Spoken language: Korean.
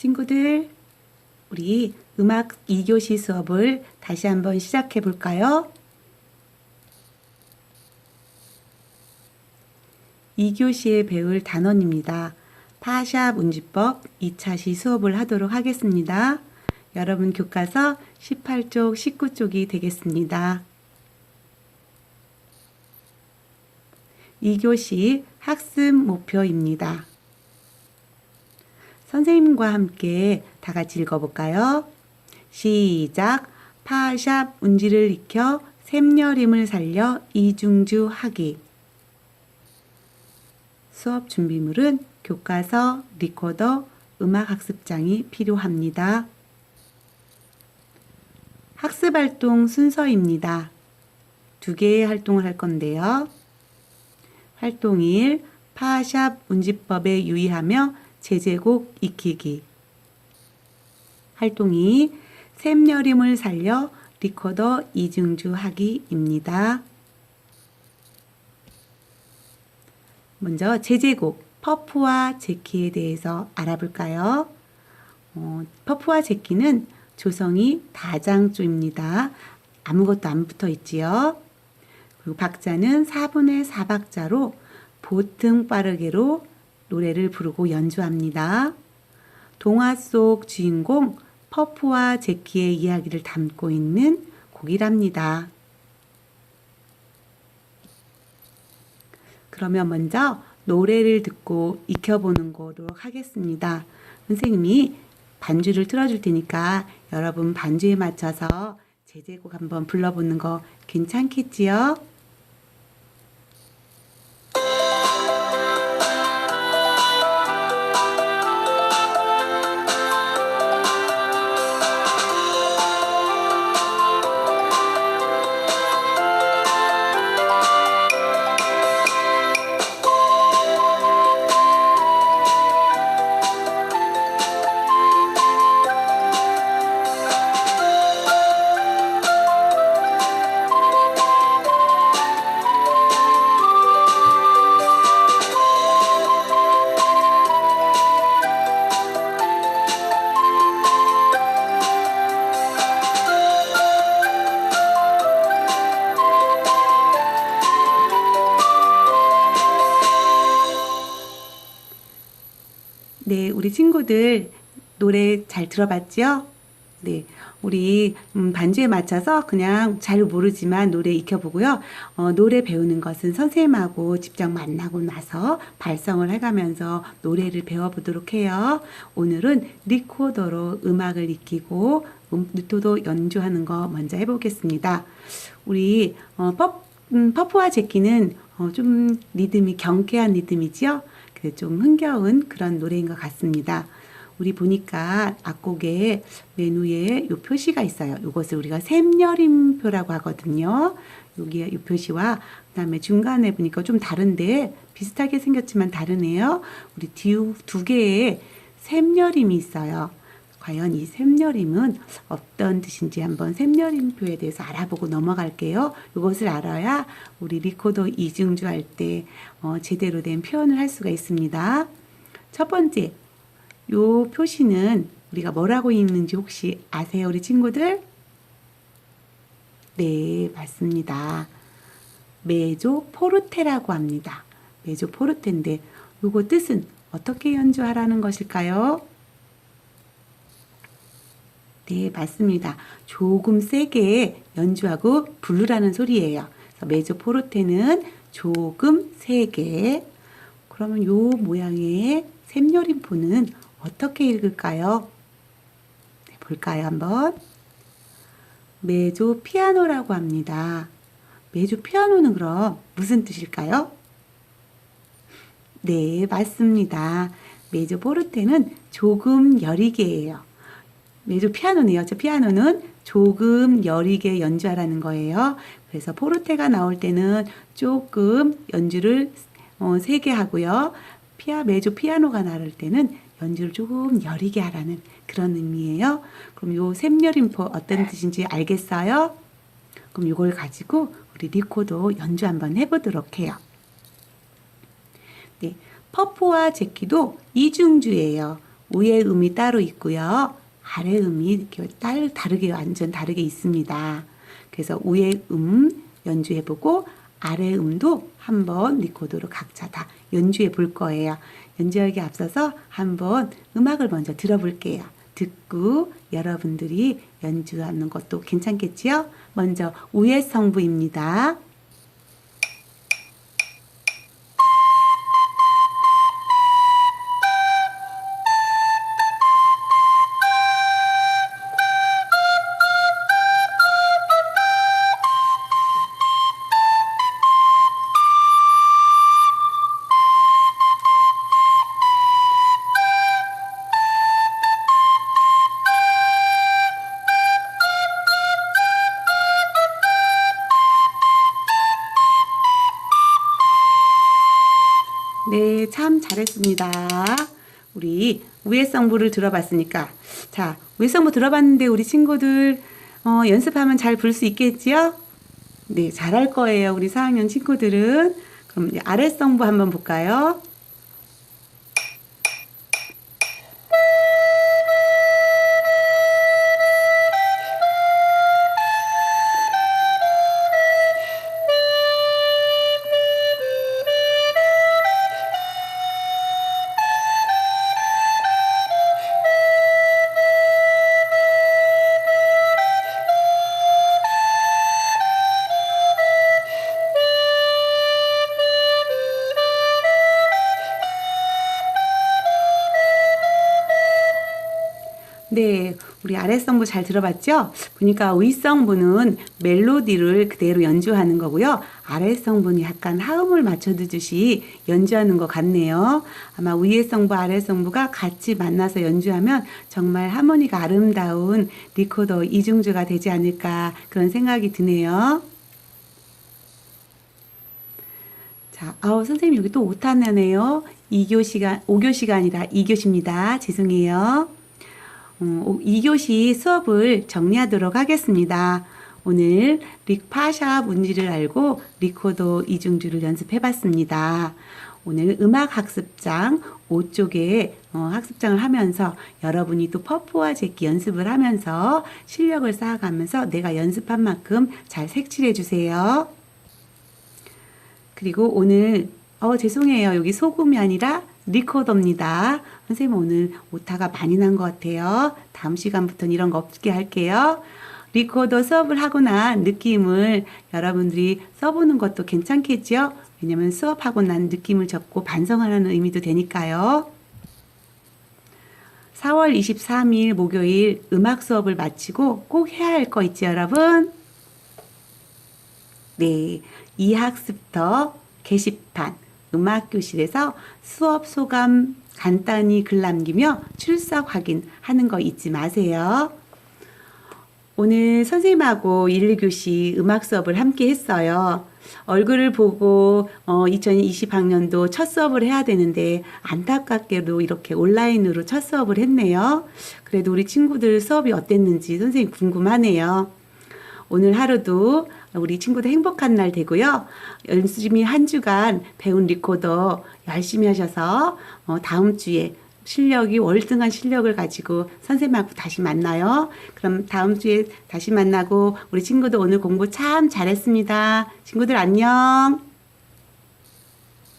친구들, 우리 음악 2교시 수업을 다시 한번 시작해 볼까요? 2교시에 배울 단원입니다. 파샵 운지법 2차 시 수업을 하도록 하겠습니다. 여러분 교과서 18쪽, 19쪽이 되겠습니다. 2교시 학습 목표입니다. 선생님과 함께 다 같이 읽어볼까요? 시작. 파샵 운지를 익혀 샘여림을 살려 이중주 하기. 수업 준비물은 교과서, 리코더, 음악학습장이 필요합니다. 학습활동 순서입니다. 두 개의 활동을 할 건데요. 활동 1. 파샵 운지법에 유의하며 제제곡 익히기. 활동 2. 샘여림을 살려 리코더 이중주 하기입니다. 먼저 제제곡 퍼프와 제키에 대해서 알아볼까요? 어, 퍼프와 제키는 조성이 다장조입니다. 아무것도 안 붙어 있지요. 그리고 박자는 4분의 4박자로 보통 빠르게로 노래를 부르고 연주합니다. 동화 속 주인공 퍼프와 제키의 이야기를 담고 있는 곡이랍니다. 그러면 먼저 노래를 듣고 익혀보는 거로 하겠습니다. 선생님이 반주를 틀어줄 테니까 여러분 반주에 맞춰서 제제곡 한번 불러보는 거 괜찮겠지요? 네, 우리 친구들 노래 잘 들어봤죠? 네, 우리 음, 반주에 맞춰서 그냥 잘 모르지만 노래 익혀보고요. 어, 노래 배우는 것은 선생님하고 직접 만나고 나서 발성을 해가면서 노래를 배워보도록 해요. 오늘은 리코더로 음악을 익히고 음, 루토도 연주하는 거 먼저 해보겠습니다. 우리 어, 퍼, 음, 퍼프와 제키는 어, 좀 리듬이 경쾌한 리듬이지요. 그 좀 흥겨운 그런 노래인 것 같습니다. 우리 보니까 악곡에 메뉴에 요 표시가 있어요. 이것을 우리가 샘여림표라고 하거든요. 여기 이 표시와 그다음에 중간에 보니까 좀 다른데 비슷하게 생겼지만 다르네요. 우리 뒤두 개의 샘여림이 있어요. 과연 이 샘여림은 어떤 뜻인지 한번 샘여림표에 대해서 알아보고 넘어갈게요. 이것을 알아야 우리 리코더 이중주 할때 어, 제대로 된 표현을 할 수가 있습니다. 첫 번째, 요 표시는 우리가 뭐라고 읽는지 혹시 아세요, 우리 친구들? 네, 맞습니다. 메조 포르테라고 합니다. 메조 포르테인데 요거 뜻은 어떻게 연주하라는 것일까요? 네, 맞습니다. 조금 세게 연주하고 부르라는 소리예요. 메조 포르테는 조금 세게. 그러면 요 모양의 샘여림포는 어떻게 읽을까요? 네, 볼까요, 한번? 메조 피아노라고 합니다. 메조 피아노는 그럼 무슨 뜻일까요? 네, 맞습니다. 메조 포르테는 조금 여리게예요. 메조 피아노네요. 저 피아노는 조금 여리게 연주하라는 거예요. 그래서 포르테가 나올 때는 조금 연주를 어, 세게 하고요. 피아 메조 피아노가 나올 때는 연주를 조금 여리게 하라는 그런 의미예요. 그럼 요 샘여림포 어떤 뜻인지 알겠어요? 그럼 이걸 가지고 우리 리코도 연주 한번 해보도록 해요. 네, 퍼프와 제키도 이중주예요. 위에 음이 따로 있고요. 아래 음이 이렇게 딸 다르게 완전 다르게 있습니다. 그래서 위에 음 연주해보고 아래 음도 한번 리코더로 각자 다 연주해 볼 거예요. 연주하기 앞서서 한번 음악을 먼저 들어볼게요. 듣고 여러분들이 연주하는 것도 괜찮겠지요? 먼저 우의 성부입니다. 네, 참 잘했습니다. 우리 우회성부를 들어봤으니까. 자, 우회성부 들어봤는데 우리 친구들 어, 연습하면 잘불수 있겠지요? 네, 잘할 거예요. 우리 4학년 친구들은. 그럼 아랫성부 한번 볼까요? 네, 우리 아랫성부 잘 들어봤죠? 보니까 윗성부는 멜로디를 그대로 연주하는 거고요. 아랫성부는 약간 하음을 맞춰주듯이 연주하는 것 같네요. 아마 위의 성부, 아랫성부가 같이 만나서 연주하면 정말 하모니가 아름다운 리코더 이중주가 되지 않을까 그런 생각이 드네요. 자, 아우 선생님 여기 또 오타나네요. 2교 시간, 5교 시간이라 2교시입니다. 죄송해요. 음, 2교시 수업을 정리하도록 하겠습니다. 오늘 릭파샤 문지를 알고 리코더 이중주를 연습해 봤습니다. 오늘 음악 학습장 5쪽에 어, 학습장을 하면서 여러분이 또 퍼프와 제끼 연습을 하면서 실력을 쌓아가면서 내가 연습한 만큼 잘 색칠해 주세요. 그리고 오늘 어 죄송해요. 여기 소금이 아니라 리코더입니다. 선생님 오늘 오타가 많이 난 것 같아요. 다음 시간부터는 이런 거 없게 할게요. 리코더 수업을 하고 난 느낌을 여러분들이 써보는 것도 괜찮겠죠? 왜냐면 수업하고 난 느낌을 적고 반성하라는 의미도 되니까요. 4월 23일 목요일 음악 수업을 마치고 꼭 해야 할 거 있죠, 여러분? 네. 이 학습터 게시판 음악 교실에서 수업 소감 간단히 글 남기며 출석 확인하는 거 잊지 마세요. 오늘 선생님하고 1, 2교시 음악 수업을 함께 했어요. 얼굴을 보고 어, 2020학년도 첫 수업을 해야 되는데 안타깝게도 이렇게 온라인으로 첫 수업을 했네요. 그래도 우리 친구들 수업이 어땠는지 선생님 궁금하네요. 오늘 하루도 우리 친구들 행복한 날 되고요. 열심히 한 주간 배운 리코더 열심히 하셔서 어, 다음 주에 실력이 월등한 실력을 가지고 선생님하고 다시 만나요. 그럼 다음 주에 다시 만나고 우리 친구들 오늘 공부 참 잘했습니다. 친구들 안녕.